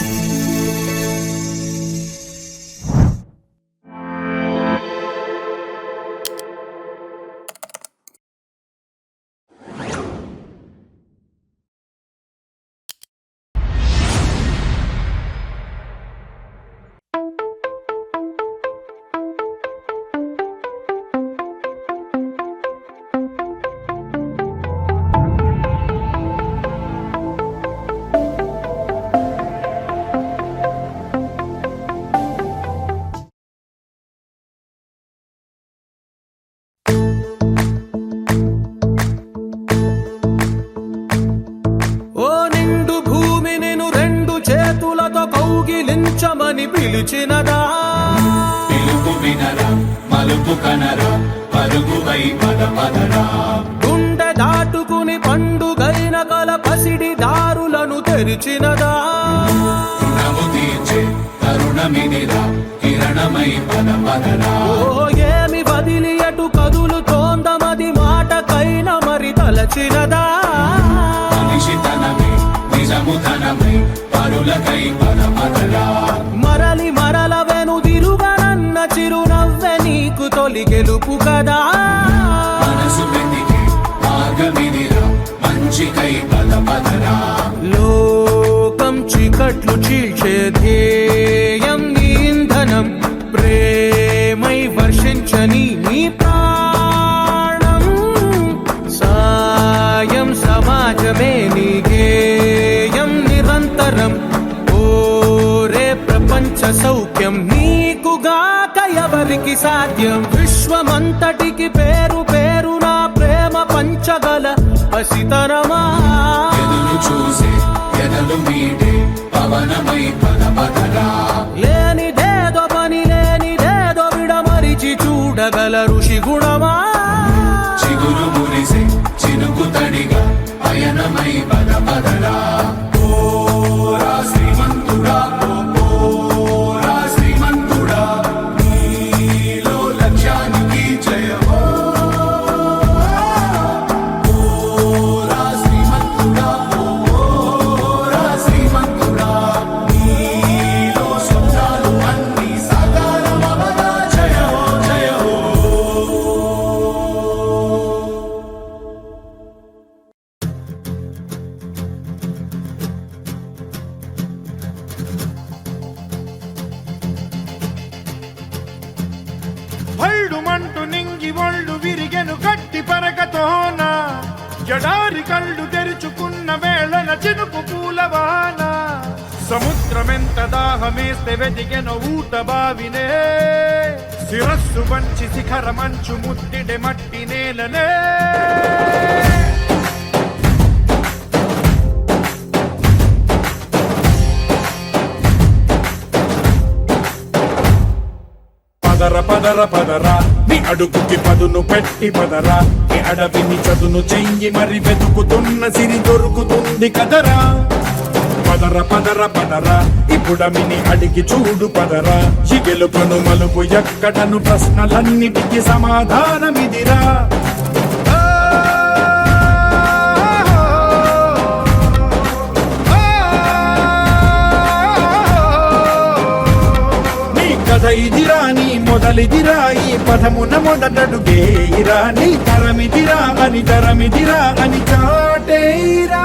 ఓ తరుణమిదిరా కిరణమై పద పదరా ఓ ఏమి వదిలి అటు కదులుతోందమది మాటకైన మరి తలచినదా? మనిషి తనమే నిజము ధనమై పరులకై పద పదరా మరలి మరల వెనుదిరుగనన్న చిరునవ్వె నీకు తొలి గెలుపు కదా? మనసు వెతికే మార్గమిదిరా మంచికై పద పదరా లోకం చీకట్లు చీల్చే సౌఖ్యం నీకుగాక ఎవరికి సాధ్యం? విశ్వమంతటికి పేరు పేరు నా ప్రేమ పంచగల పసితరమా ఎదురు చూసే ఎదలు మీడే పవనమై పద పదరా లేనిదేదో పని లేనిదేదో విడమరిచి చూడగల ఋషి గుణమా? చిగురు మురిసే చినుకు తడిగా పయనమై పద పదరా వెతికెను ఊట బావినే. శిరస్సు వంచి శిఖర మంచు ముద్దిడె మట్టి నేలనే. పదర పదర పదరా. నీ అడుగుకి పదును పెట్టి పదరా. నీ అడవిని చదును చెయ్యి మరి వెతుకుతున్న సిరి దొరుకుతుంది కదరా. పదర పదర పదరా. ఇప్పుడమిని అడిగి చూడు పదరా. చిగెలుపను మలుపు ఎక్కడను ప్రశ్నలన్నిటికి సమాధానమిదిరా. నీ కథ ఇదిరా నీ మొదలిదిరా ఈ పదమున మొదటడుగేయిరా నీ తరమిదిరా అని తరమిదిరా అని చాటేరా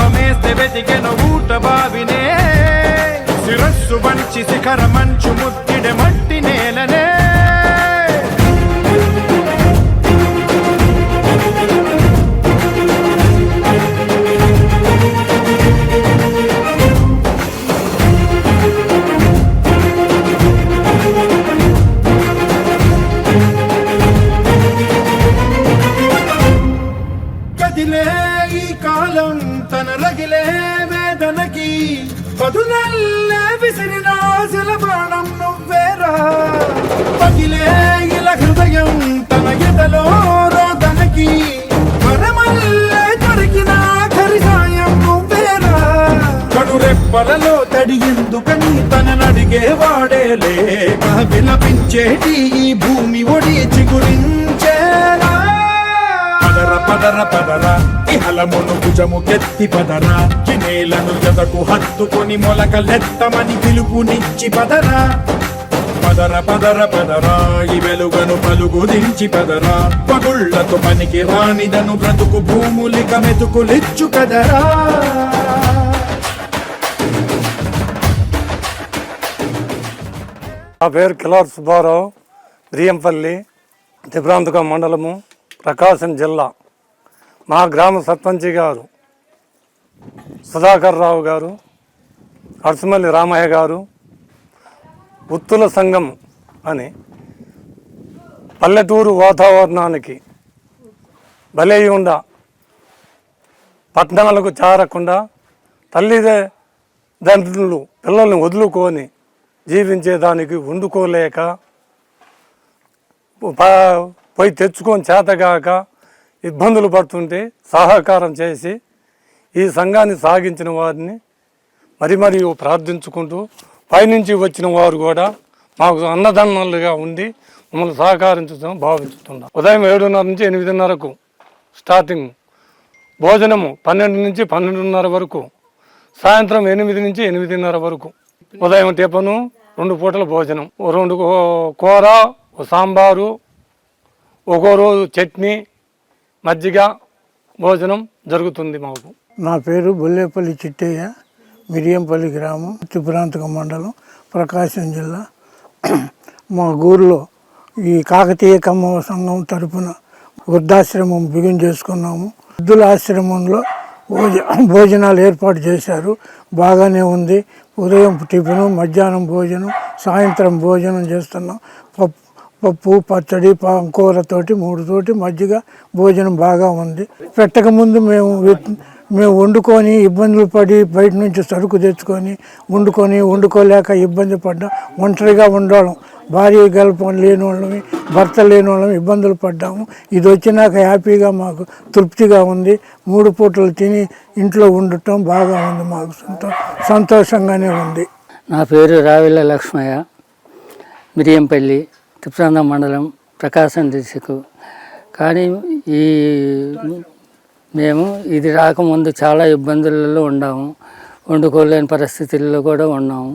మండు ఊట బావినే. శిరస్సు వంచి శిఖర మంచు ముద్దిడె మట్టి కడురెప్పలలో తడిగిందుకని ఎందుకని తననడిగేవాడే లేక విలపించేటి ఈ భూమి ఒడిచి చిగురించేలా పదర పదర పదర ఇహలమును భుజము కెత్తి పదర. చినేలను జతకు హత్తుకొని మొలకలెత్తమని పిలుపునిచ్చి పదర. పదర పదర పదర ఈ వెలుగను పలుగు దించి పదర. పగుళ్ళతో పనికి రానిదను బ్రతుకు భూములిక మెతుకులిచ్చు కదరా. నా పేరు కిలార్ సుబ్బారావు బియ్యంపల్లి త్రిప్రాంతకం మండలము ప్రకాశం జిల్లా. మా గ్రామ సర్పంచి గారు సుధాకర్ రావు గారు అరసమల్లి రామయ్య గారు ఉత్తుల సంఘం అని పల్లెటూరు వాతావరణానికి బలేయుండా పట్టణాలకు చేరకుండా తల్లిదండ్రులు పిల్లల్ని వదులుకొని జీవించేదానికి వండుకోలేక ప- పోయి తెచ్చుకొని చేతగాక ఇబ్బందులు పడుతుంటే సహకారం చేసి ఈ సంఘాన్ని సాగించిన వారిని మరి మరి ప్రార్థించుకుంటూ పైనుంచి వచ్చిన వారు కూడా మాకు అన్నదన్నలుగా ఉండి మమ్మల్ని సహకరించడం భావిస్తున్నాం ఉదయం ఏడున్నర నుంచి ఎనిమిదిన్నరకు స్టార్టింగ్. భోజనము పన్నెండు నుంచి పన్నెండున్నర వరకు. సాయంత్రం ఎనిమిది నుంచి ఎనిమిదిన్నర వరకు. ఉదయం టిఫను రెండు పూటల భోజనం. ఓ రెండు కూ- కూర సాంబారు ఒక్కో రోజు చట్నీ మజ్జిగ భోజనం జరుగుతుంది మాకు. నా పేరు బొల్లేపల్లి చిట్టయ్య మిరియంపల్లి గ్రామం త్రిపురాంతకం మండలం ప్రకాశం జిల్లా. మా ఊర్లో ఈ కాకతీయ కమ్మ సంఘం తరపున వృద్ధాశ్రమం బిగుం చేసుకున్నాము. వృద్ధుల ఆశ్రమంలో భోజ భోజనాలు ఏర్పాటు చేశారు. బాగానే ఉంది. ఉదయం టిఫిను మధ్యాహ్నం భోజనం సాయంత్రం భోజనం చేస్తున్నాం. పప్పు పప్పు పచ్చడి పా కూరతోటి మూడు తోటి మజ్జిగ భోజనం బాగా ఉంది. పెట్టక ముందు మేము మేము వండుకొని ఇబ్బందులు పడి బయట నుంచి సరుకు తెచ్చుకొని వండుకొని వండుకోలేక ఇబ్బంది పడ్డాం ఒంటరిగా ఉండడం భార్య గల్పం లేని వాళ్ళమి భర్త లేని వాళ్ళమి ఇబ్బందులు పడ్డాము. ఇది వచ్చినాక హ్యాపీగా మాకు తృప్తిగా ఉంది. మూడు పూటలు తిని ఇంట్లో ఉండటం బాగా ఉంది మాకు. సంతో సంతోషంగానే ఉంది. నా పేరు రావిల లక్ష్మయ్య. మిరియంపల్లి తిప్రాంతం మండలం ప్రకాశం దిశకు కానీ ఈ మేము ఇది రాకముందు చాలా ఇబ్బందులలో ఉన్నాము వండుకోలేని పరిస్థితుల్లో కూడా ఉన్నాము.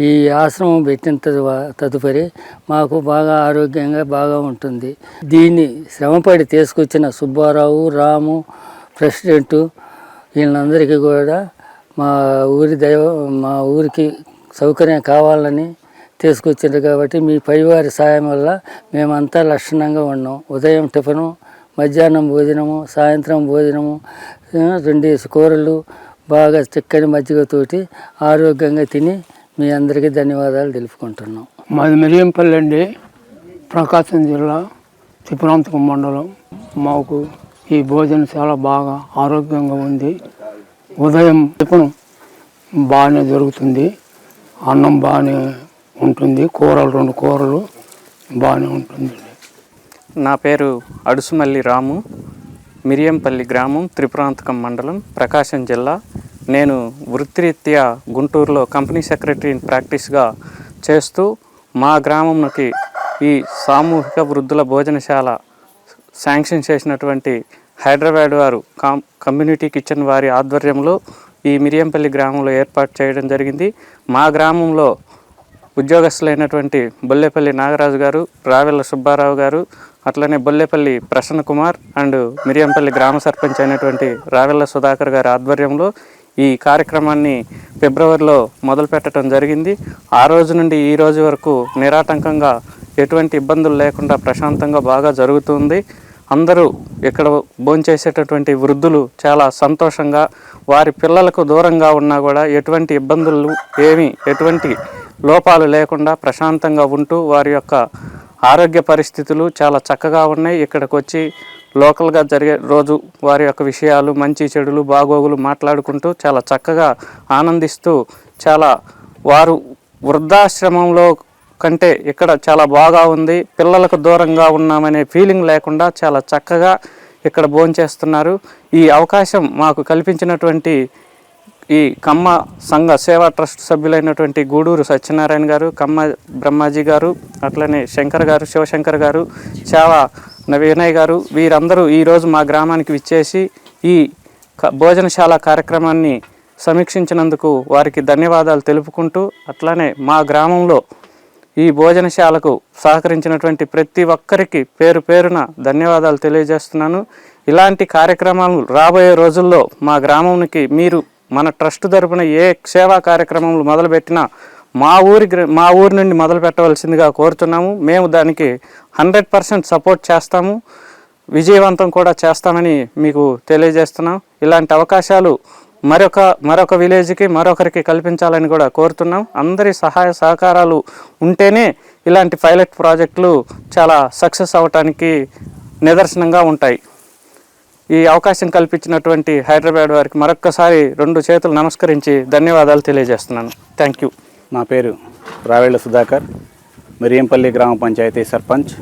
ఈ ఆశ్రమం పెట్టిన తదుపరి మాకు బాగా ఆరోగ్యంగా బాగా ఉంటుంది. దీన్ని శ్రమపడి తీసుకొచ్చిన సుబ్బారావు రాము ప్రెసిడెంటు వీళ్ళందరికీ కూడా మా ఊరి దైవ మా ఊరికి సౌకర్యం కావాలని తీసుకొచ్చారు కాబట్టి మీ పైవారి సాయం వల్ల మేమంతా లక్షణంగా ఉన్నాం. ఉదయం టిఫను మధ్యాహ్నం భోజనము సాయంత్రం భోజనము రెండేసి కూరలు బాగా చిక్కని మజ్జిగతోటి ఆరోగ్యంగా తిని మీ అందరికీ ధన్యవాదాలు తెలుపుకుంటున్నాం. మాది మిరియంపల్లి అండి. ప్రకాశం జిల్లా త్రిపురాంతకం మండలం. మాకు ఈ భోజనం చాలా బాగా ఆరోగ్యంగా ఉంది. ఉదయం టిఫిన్ బాగానే దొరుకుతుంది అన్నం బాగానే ఉంటుంది. కూరలు రెండు కూరలు బాగానే ఉంటుంది. నా పేరు అడుసుమల్లి రాము. మిరియంపల్లి గ్రామం త్రిపురాంతకం మండలం ప్రకాశం జిల్లా. నేను వృత్తిరీత్యా గుంటూరులో కంపెనీ సెక్రటరీ ప్రాక్టీస్గా చేస్తూ మా గ్రామంకి ఈ సామూహిక వృద్ధుల భోజనశాల శాంక్షన్ చేసినటువంటి హైదరాబాద్ వారు కామ్ కమ్యూనిటీ కిచెన్ వారి ఆధ్వర్యంలో ఈ మిరియంపల్లి గ్రామంలో ఏర్పాటు చేయడం జరిగింది. మా గ్రామంలో ఉద్యోగస్తులైనటువంటి బొల్లేపల్లి నాగరాజు గారు రావెల సుబ్బారావు గారు అట్లనే బొల్లేపల్లి ప్రసన్న కుమార్ అండ్ మిరియంపల్లి గ్రామ సర్పంచ్ అయినటువంటి రావెల్ల సుధాకర్ గారి ఆధ్వర్యంలో ఈ కార్యక్రమాన్ని ఫిబ్రవరిలో మొదలు పెట్టడం జరిగింది. ఆ రోజు నుండి ఈ రోజు వరకు నిరాటంకంగా ఎటువంటి ఇబ్బందులు లేకుండా ప్రశాంతంగా బాగా జరుగుతుంది. అందరూ ఇక్కడ భోంచేసేటటువంటి వృద్ధులు చాలా సంతోషంగా వారి పిల్లలకు దూరంగా ఉన్నా కూడా ఎటువంటి ఇబ్బందులు ఏమి ఎటువంటి లోపాలు లేకుండా ప్రశాంతంగా ఉంటూ వారి యొక్క ఆరోగ్య పరిస్థితులు చాలా చక్కగా ఉన్నాయి. ఇక్కడికి వచ్చి లోకల్గా జరిగే రోజు వారి యొక్క విషయాలు మంచి చెడులు బాగోగులు మాట్లాడుకుంటూ చాలా చక్కగా ఆనందిస్తూ చాలా వారు వృద్ధాశ్రమంలో కంటే ఇక్కడ చాలా బాగా ఉంది. పిల్లలకు దూరంగా ఉన్నామనే ఫీలింగ్ లేకుండా చాలా చక్కగా ఇక్కడ భోంచేస్తున్నారు. ఈ అవకాశం మాకు కల్పించినటువంటి ఈ కమ్మ సంఘ సేవా ట్రస్ట్ సభ్యులైనటువంటి గూడూరు సత్యనారాయణ గారు కమ్మ బ్రహ్మాజీ గారు అట్లనే శంకర్ గారు శివశంకర్ గారు చావా వినయ్ గారు వీరందరూ ఈరోజు మా గ్రామానికి విచ్చేసి ఈ క- భోజనశాల కార్యక్రమాన్ని సమీక్షించినందుకు వారికి ధన్యవాదాలు తెలుపుకుంటూ అట్లనే మా గ్రామంలో ఈ భోజనశాలకు సహకరించినటువంటి ప్రతి ఒక్కరికి పేరు పేరున ధన్యవాదాలు తెలియజేస్తున్నాను. ఇలాంటి కార్యక్రమాలు రాబోయే రోజుల్లో మా గ్రామానికి మీరు మన ట్రస్ట్ తరపున ఏ సేవా కార్యక్రమములు మొదలుపెట్టినా మా ఊరి మా ఊరి నుండి మొదలు పెట్టవలసిందిగా కోరుతున్నాము. మేము దానికి హండ్రెడ్ పర్సెంట్ సపోర్ట్ చేస్తాము. విజయవంతం కూడా చేస్తామని మీకు తెలియజేస్తున్నాం. ఇలాంటి అవకాశాలు మరొక మరొక విలేజ్కి మరొకరికి కల్పించాలని కూడా కోరుతున్నాం. అందరి సహాయ సహకారాలు ఉంటేనే ఇలాంటి పైలట్ ప్రాజెక్టులు చాలా సక్సెస్ అవటానికి నిదర్శనంగా ఉంటాయి. ఈ అవకాశం కల్పించినటువంటి హైదరాబాద్ వారికి మరొక్కసారి రెండు చేతులు నమస్కరించి ధన్యవాదాలు తెలియజేస్తున్నాను. థ్యాంక్ యూ నా పేరు రావేళ్ళ సుధాకర్ మిరియంపల్లి గ్రామ పంచాయతీ సర్పంచ్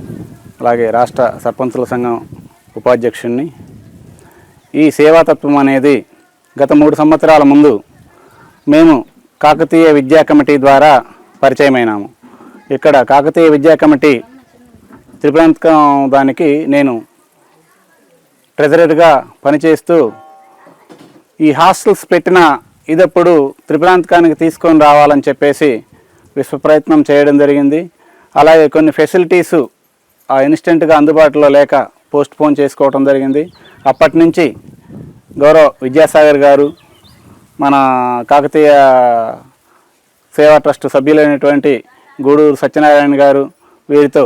అలాగే రాష్ట్ర సర్పంచుల సంఘం ఉపాధ్యక్షుడిని ఈ సేవాతత్వం అనేది గత మూడు సంవత్సరాల ముందు మేము కాకతీయ విద్యా కమిటీ ద్వారా పరిచయమైనాము. ఇక్కడ కాకతీయ విద్యా కమిటీ త్రిపురాంతకం దానికి నేను ట్రెజరర్గా పనిచేస్తూ ఈ హాస్టల్స్ పెట్టిన ఇదప్పుడు త్రిప్రాంతకానికి తీసుకొని రావాలని చెప్పేసి విశ్వప్రయత్నం చేయడం జరిగింది. అలాగే కొన్ని ఫెసిలిటీసు ఆ ఇన్స్టెంట్గా అందుబాటులో లేక పోస్ట్ పోన్ చేసుకోవడం జరిగింది. అప్పటి నుంచి గౌరవ్ విద్యాసాగర్ గారు మన కాకతీయ సేవా ట్రస్ట్ సభ్యులైనటువంటి గూడూరు సత్యనారాయణ గారు వీరితో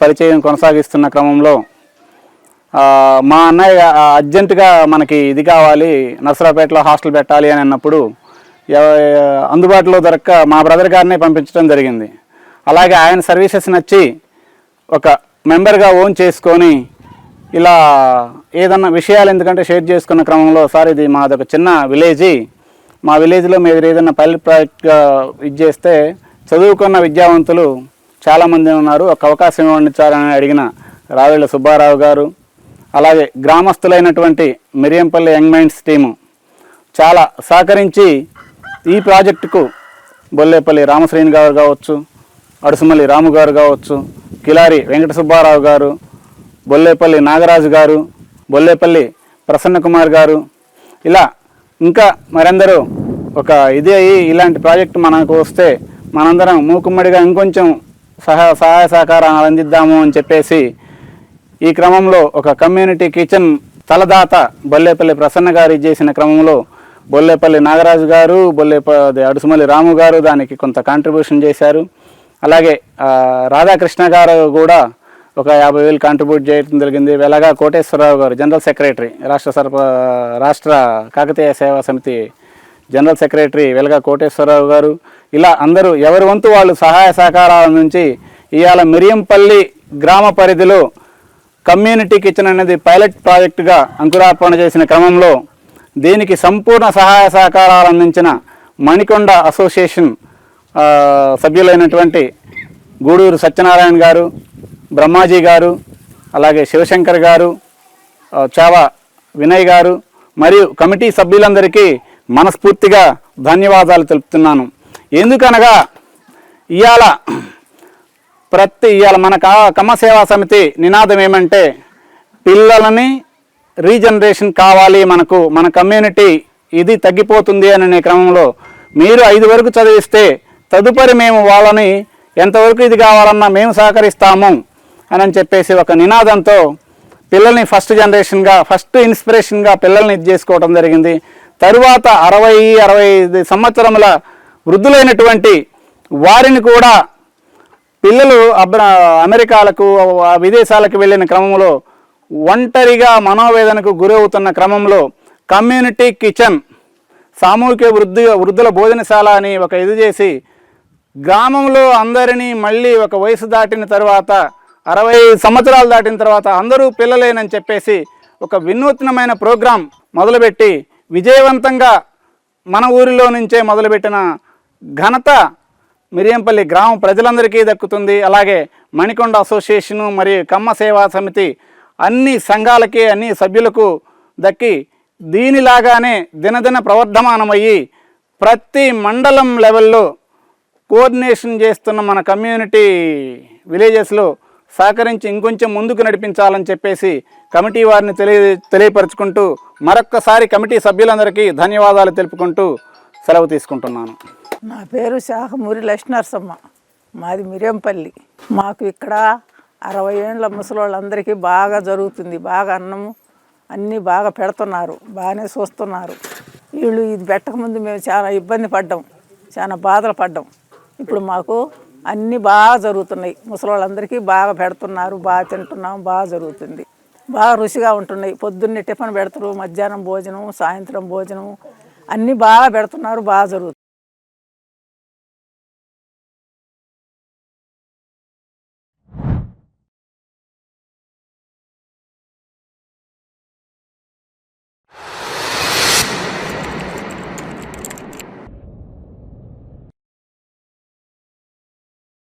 పరిచయం కొనసాగిస్తున్న క్రమంలో మా అన్నయ్య అర్జెంటుగా మనకి ఇది కావాలి నర్సరాపేటలో హాస్టల్ పెట్టాలి అని అన్నప్పుడు అందుబాటులో దొరక్క మా బ్రదర్ గారినే పంపించడం జరిగింది. అలాగే ఆయన సర్వీసెస్ నచ్చి ఒక మెంబర్గా ఓన్ చేసుకొని ఇలా ఏదన్నా విషయాలు ఎందుకంటే షేర్ చేసుకున్న క్రమంలో సార్ ఇది మాది ఒక చిన్న విలేజీ మా విలేజ్లో మీరు ఏదైనా పైలట్ ప్రాజెక్ట్గా ఇది చేస్తే చదువుకున్న విద్యావంతులు చాలామంది ఉన్నారు ఒక అవకాశం ఇవ్వండి సార్ అని అడిగిన రావేళ్ళ సుబ్బారావు గారు. అలాగే గ్రామస్తులైనటువంటి మిరియంపల్లి యంగ్ మైండ్స్ టీము చాలా సహకరించి ఈ ప్రాజెక్టుకు బొల్లేపల్లి రామశ్రేణి గారు కావచ్చు అడుసుమల్లి రాము గారు కావచ్చు కిలారి వెంకట సుబ్బారావు గారు బొల్లేపల్లి నాగరాజు గారు బొల్లేపల్లి ప్రసన్న కుమార్ గారు ఇలా ఇంకా మరందరూ ఒక ఇది అయ్యి ఇలాంటి ప్రాజెక్టు మనకు వస్తే మనందరం మూకుమ్మడిగా ఇంకొంచెం సహాయ సహాయ సహకారాలు అందిద్దాము అని చెప్పేసి ఈ క్రమంలో ఒక కమ్యూనిటీ కిచెన్ తలదాత బొల్లేపల్లి ప్రసన్న గారు చేసిన క్రమంలో బొల్లేపల్లి నాగరాజు గారు బొల్లేపల్లి అడుసుమల్లి రాము గారు దానికి కొంత కాంట్రిబ్యూషన్ చేశారు. అలాగే రాధాకృష్ణ గారు కూడా ఒక యాభై వేలు కాంట్రిబ్యూట్ చేయడం జరిగింది. వెలగా కోటేశ్వరరావు గారు జనరల్ సెక్రటరీ రాష్ట్ర సర్ప రాష్ట్ర కాకతీయ సేవా సమితి జనరల్ సెక్రటరీ వెలగా కోటేశ్వరరావు గారు. ఇలా అందరూ ఎవరి వంతు వాళ్ళు సహాయ సహకారాల నుంచి ఇవాళ మిరియంపల్లి గ్రామ పరిధిలో కమ్యూనిటీ కిచెన్ అనేది పైలట్ ప్రాజెక్టుగా అంకురార్పణ చేసిన క్రమంలో దీనికి సంపూర్ణ సహాయ సహకారాలు అందించిన మణికొండ అసోసియేషన్ సభ్యులైనటువంటి గూడూరు సత్యనారాయణ గారు బ్రహ్మాజీ గారు అలాగే శివశంకర్ గారు చావ వినయ్ గారు మరియు కమిటీ సభ్యులందరికీ మనస్ఫూర్తిగా ధన్యవాదాలు తెలుపుతున్నాను. ఎందుకనగా ఇవాళ ప్రతి ఇవాళ మన కా- కమ్మ సేవా సమితి నినాదం ఏమంటే పిల్లలని రీజనరేషన్ కావాలి మనకు మన కమ్యూనిటీ ఇది తగ్గిపోతుంది అనే క్రమంలో మీరు ఐదు వరకు చదివిస్తే తదుపరి మేము వాళ్ళని ఎంతవరకు ఇది కావాలన్నా మేము సహకరిస్తాము అని అని చెప్పేసి ఒక నినాదంతో పిల్లల్ని ఫస్ట్ జనరేషన్గా ఫస్ట్ ఇన్స్పిరేషన్గా పిల్లల్ని ఇది చేసుకోవడం జరిగింది. తరువాత అరవై అరవై ఐదు సంవత్సరముల వృద్ధులైనటువంటి వారిని కూడా పిల్లలు అబ్ర అమెరికాలకు ఆ విదేశాలకు వెళ్ళిన క్రమంలో ఒంటరిగా మనోవేదనకు గురవుతున్న క్రమంలో కమ్యూనిటీ కిచెన్ సామూహిక వృద్ధి వృద్ధుల భోజనశాల అని ఒక ఇది చేసి గ్రామంలో అందరినీ మళ్ళీ ఒక వయసు దాటిన తర్వాత అరవై సంవత్సరాలు దాటిన తర్వాత అందరూ పిల్లలేనని చెప్పేసి ఒక వినూత్నమైన ప్రోగ్రాం మొదలుపెట్టి విజయవంతంగా మన ఊరిలో నుంచే మొదలుపెట్టిన ఘనత మిరియంపల్లి గ్రామ ప్రజలందరికీ దక్కుతుంది. అలాగే మణికొండ అసోసియేషను మరియు కమ్మ సేవా సమితి అన్ని సంఘాలకి అన్ని సభ్యులకు దక్కి దీనిలాగానే దినదిన ప్రవర్ధమానమయ్యి ప్రతి మండలం లెవెల్లో కోఆర్డినేషన్ చేస్తున్న మన కమ్యూనిటీ విలేజెస్లో సహకరించి ఇంకొంచెం ముందుకు నడిపించాలని చెప్పేసి కమిటీ వారిని తెలియ తెలియపరుచుకుంటూ మరొక్కసారి కమిటీ సభ్యులందరికీ ధన్యవాదాలు తెలుపుకుంటూ సెలవు తీసుకుంటున్నాను. నా పేరు శాఖమూరి లక్ష్మీనరసమ్మ మాది మిరియంపల్లి. మాకు ఇక్కడ అరవై ఏండ్ల ముసలోళ్ళందరికీ బాగా జరుగుతుంది బాగా అన్నం అన్నీ బాగా పెడుతున్నారు బాగానే చూస్తున్నారు వీళ్ళు ఇది పెట్టకముందు మేము చాలా ఇబ్బంది పడ్డాం చాలా బాధలు పడ్డాం. ఇప్పుడు మాకు అన్నీ బాగా జరుగుతున్నాయి. ముసలోళ్ళందరికీ బాగా పెడుతున్నారు బాగా తింటున్నాం బాగా జరుగుతుంది. బాగా రుచిగా ఉంటున్నాయి. పొద్దున్నే టిఫిన్ పెడతారు మధ్యాహ్నం భోజనం సాయంత్రం భోజనం అన్నీ బాగా పెడుతున్నారు బాగా జరుగుతుంది.